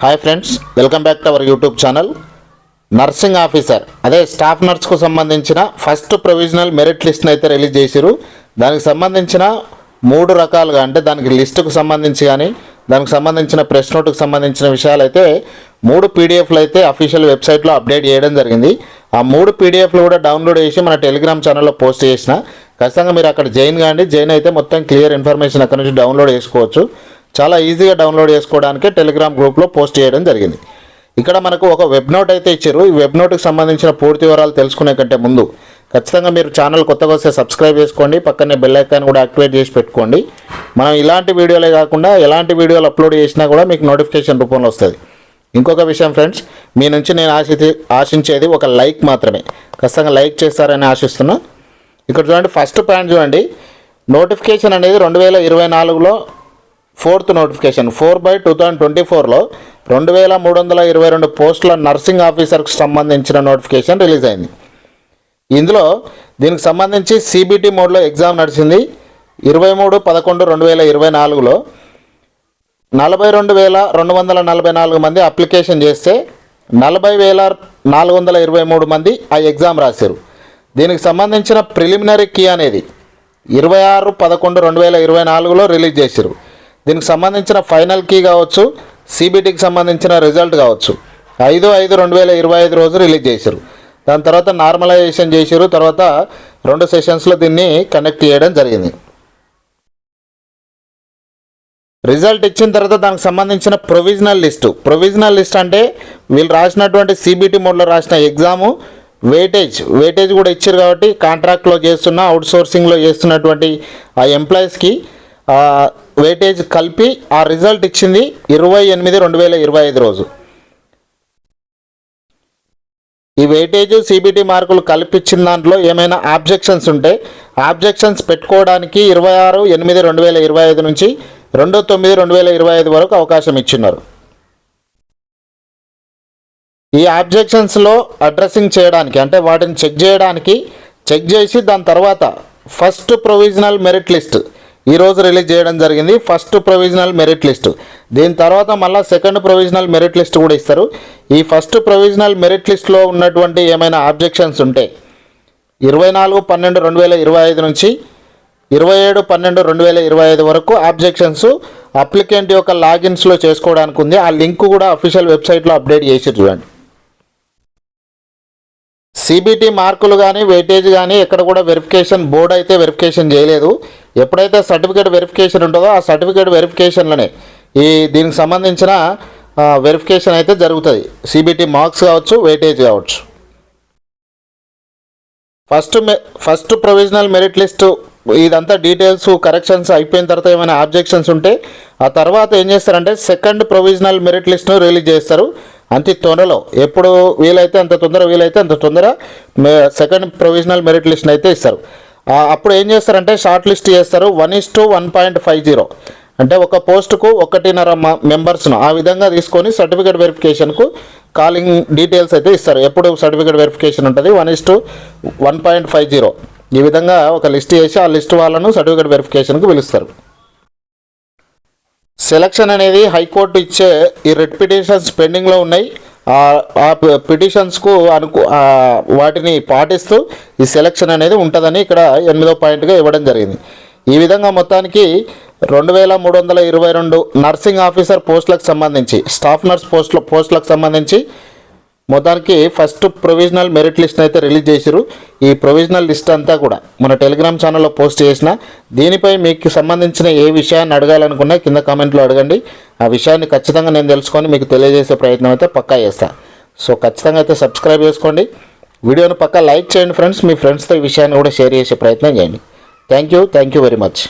Hi friends welcome back to our YouTube channel nursing officer అదే staff నర్స్కు సంబంధించిన first provisional merit లిస్ట్ని అయితే release చేసిరు దానికి సంబంధించిన మూడు రకాలుగా అంటే దానికి లిస్టుకు సంబంధించి కానీ దానికి సంబంధించిన ప్రెస్ నోట్కు సంబంధించిన విషయాలు అయితే మూడు పీడిఎఫ్లు అయితే అఫీషియల్ వెబ్సైట్లో అప్డేట్ చేయడం జరిగింది. ఆ మూడు పీడిఎఫ్లు కూడా డౌన్లోడ్ చేసి మన టెలిగ్రామ్ ఛానల్లో పోస్ట్ చేసిన. ఖచ్చితంగా మీరు అక్కడ జైన్ కాండి. జైన్ అయితే మొత్తం క్లియర్ ఇన్ఫర్మేషన్ అక్కడ నుంచి డౌన్లోడ్ చేసుకోవచ్చు. చాలా ఈజీగా డౌన్లోడ్ చేసుకోవడానికి టెలిగ్రామ్ గ్రూప్లో పోస్ట్ చేయడం జరిగింది. ఇక్కడ మనకు ఒక వెబ్ నోట్ అయితే ఇచ్చారు. ఈ వెబ్ నోట్కి సంబంధించిన పూర్తి వివరాలు తెలుసుకునే కంటే ముందు ఖచ్చితంగా మీరు ఛానల్ కొత్తగా వస్తే సబ్స్క్రైబ్ చేసుకోండి. పక్కనే బెల్ ఐకాన్ కూడా యాక్టివేట్ చేసి పెట్టుకోండి. మనం ఇలాంటి వీడియోలే కాకుండా ఎలాంటి వీడియోలు అప్లోడ్ చేసినా కూడా మీకు నోటిఫికేషన్ రూపంలో వస్తుంది. ఇంకొక విషయం ఫ్రెండ్స్ మీ నుంచి నేను ఆశి ఆశించేది ఒక లైక్ మాత్రమే. ఖచ్చితంగా లైక్ చేస్తారని ఆశిస్తున్నా. ఇక్కడ చూడండి ఫస్ట్ పాయింట్ చూడండి. నోటిఫికేషన్ అనేది రెండు వేల ఇరవై నాలుగులో fourth notification. Four by two thousand twenty ఫోర్లో రెండు వేల మూడు వందల ఇరవై రెండు పోస్టుల నర్సింగ్ ఆఫీసర్కి సంబంధించిన నోటిఫికేషన్ రిలీజ్ అయింది. ఇందులో దీనికి సంబంధించి సిబిటి మోడ్లో ఎగ్జామ్ నడిచింది. ఇరవై మూడు పదకొండు రెండు వేల ఇరవై నాలుగులో నలభై రెండు వేల రెండు వందల నలభై నాలుగు మంది అప్లికేషన్ చేస్తే నలభై వేల నాలుగు వందల ఇరవై మూడు మంది ఆ ఎగ్జామ్ రాశారు. దీనికి సంబంధించిన ప్రిలిమినరీ కీ అనేది ఇరవై ఆరు పదకొండు రెండు వేల ఇరవై నాలుగులో రిలీజ్ చేశారు. దీనికి సంబంధించిన ఫైనల్ కీ కావచ్చు సిబిటీకి సంబంధించిన రిజల్ట్ కావచ్చు. ఐదు ఐదు రెండు వేల ఇరవై ఐదు రోజు రిలీజ్ చేశారు దాని తర్వాత నార్మలైజేషన్ చేశారు తర్వాత రెండు సెషన్స్లో దీన్ని కనెక్ట్ చేయడం జరిగింది. రిజల్ట్ ఇచ్చిన తర్వాత దానికి సంబంధించిన ప్రొవిజనల్ లిస్టు. ప్రొవిజనల్ లిస్ట్ అంటే వీళ్ళు రాసినటువంటి సిబిటి మోడ్లో రాసిన ఎగ్జాము వెయిటేజ్. వెయిటేజ్ కూడా ఇచ్చారు కాబట్టి కాంట్రాక్ట్లో చేస్తున్న అవుట్ సోర్సింగ్లో చేస్తున్నటువంటి ఆ ఎంప్లాయీస్కి వెయిటేజ్ కలిపి ఆ రిజల్ట్ ఇచ్చింది ఇరవై ఎనిమిది రెండు వేల ఇరవై ఐదు రోజు. ఈ వెయిటేజ్ సిబిటి మార్కులు కల్పించిన దాంట్లో ఏమైనా ఆబ్జెక్షన్స్ ఉంటే ఆబ్జెక్షన్స్ పెట్టుకోవడానికి ఇరవై ఆరు ఎనిమిది రెండు వేల ఇరవై ఐదు నుంచి రెండు తొమ్మిది రెండు వేల ఇరవై ఐదు వరకు అవకాశం ఇచ్చిన్నారు ఈ ఆబ్జెక్షన్స్లో అడ్రస్సింగ్ చేయడానికి అంటే వాటిని చెక్ చేయడానికి చెక్ చేసి దాని తర్వాత ఫస్ట్ ప్రొవిజనల్ మెరిట్ లిస్ట్ ఈరోజు రిలీజ్ చేయడం జరిగింది. ఫస్ట్ ప్రొవిజనల్ మెరిట్ లిస్ట్ దీని తర్వాత మళ్ళీ సెకండ్ ప్రొవిజనల్ మెరిట్ లిస్ట్ కూడా ఇస్తారు. ఈ ఫస్ట్ ప్రొవిజనల్ మెరిట్ లిస్ట్లో ఉన్నటువంటి ఏమైనా ఆబ్జెక్షన్స్ ఉంటే ఇరవై నాలుగు పన్నెండు రెండు వేల ఇరవై ఐదు నుంచి ఇరవై ఏడు పన్నెండు రెండు వేల ఇరవై ఐదు వరకు ఆబ్జెక్షన్స్ అప్లికెంట్ యొక్క లాగిన్స్లో చేసుకోవడానికి ఉంది. ఆ లింక్ కూడా అఫీషియల్ వెబ్సైట్లో అప్డేట్ చేసి చూడండి. సిబిటి మార్కులు కానీ వెయిటేజ్ కానీ ఎక్కడ కూడా వెరిఫికేషన్ బోర్డు అయితే వెరిఫికేషన్ చేయలేదు. ఎప్పుడైతే సర్టిఫికేట్ వెరిఫికేషన్ ఉంటుందో ఆ సర్టిఫికేట్ వెరిఫికేషన్లోనే ఈ దీనికి సంబంధించిన వెరిఫికేషన్ అయితే జరుగుతుంది. సిబిటి మార్క్స్ కావచ్చు వెయిటేజ్ కావచ్చు. ఫస్ట్ మె ఫస్ట్ ప్రొవిజనల్ మెరిట్ లిస్టు ఇదంతా డీటెయిల్స్ కరెక్షన్స్ అయిపోయిన తర్వాత ఏమైనా ఆబ్జెక్షన్స్ ఉంటే ఆ తర్వాత ఏం చేస్తారంటే సెకండ్ ప్రొవిజనల్ మెరిట్ లిస్ట్ను రిలీజ్ చేస్తారు. అంతే త్వరలో ఎప్పుడు వీలైతే అంత తొందర వీలైతే అంత తొందర సెకండ్ ప్రొవిజనల్ మెరిట్ లిస్ట్ని అయితే ఇస్తారు. అప్పుడు ఏం చేస్తారంటే షార్ట్ లిస్ట్ చేస్తారు. One is to one point five zero అంటే ఒక పోస్టుకు ఒకటిన్నర మెంబర్స్ను ఆ విధంగా తీసుకొని సర్టిఫికేట్ వెరిఫికేషన్కు కాలింగ్ డీటెయిల్స్ అయితే ఇస్తారు. ఎప్పుడు సర్టిఫికేట్ వెరిఫికేషన్ ఉంటుంది? One is to one point five zero ఈ విధంగా ఒక లిస్ట్ చేసి ఆ లిస్ట్ వాళ్ళను సర్టిఫికేట్ వెరిఫికేషన్కు పిలుస్తారు. సెలక్షన్ అనేది హైకోర్టు ఇచ్చే ఈ రెడ్ పిటిషన్స్ పెండింగ్లో ఉన్నాయి. ఆ- పిటిషన్స్కు అనుకు వాటిని పాటిస్తూ ఈ సెలక్షన్ అనేది ఉంటుందని ఇక్కడ ఎనిమిదో పాయింట్గా ఇవ్వడం జరిగింది. ఈ విధంగా మొత్తానికి రెండు వేల మూడు వందల ఇరవై రెండు నర్సింగ్ ఆఫీసర్ పోస్టులకు సంబంధించి స్టాఫ్ నర్స్ పోస్టుల పోస్టులకు సంబంధించి మొత్తానికి ఫస్ట్ ప్రొవిజనల్ మెరిట్ లిస్ట్ అయితే రిలీజ్ చేశారు ఈ ప్రొవిజనల్ లిస్ట్ అంతా కూడా మన టెలిగ్రామ్ ఛానల్లో పోస్ట్ చేసిన దీనిపై మీకు సంబంధించిన ఏ విషయాన్ని అడగాలనుకున్నా కింద కామెంట్లో అడగండి. ఆ విషయాన్ని ఖచ్చితంగా నేను తెలుసుకొని మీకు తెలియజేసే ప్రయత్నం అయితే పక్కా చేస్తాను సో ఖచ్చితంగా అయితే సబ్స్క్రైబ్ చేసుకోండి. వీడియోను పక్కా లైక్ చేయండి ఫ్రెండ్స్. మీ ఫ్రెండ్స్తో ఈ విషయాన్ని కూడా షేర్ చేసే ప్రయత్నం చేయండి. Thank you. Thank you very much.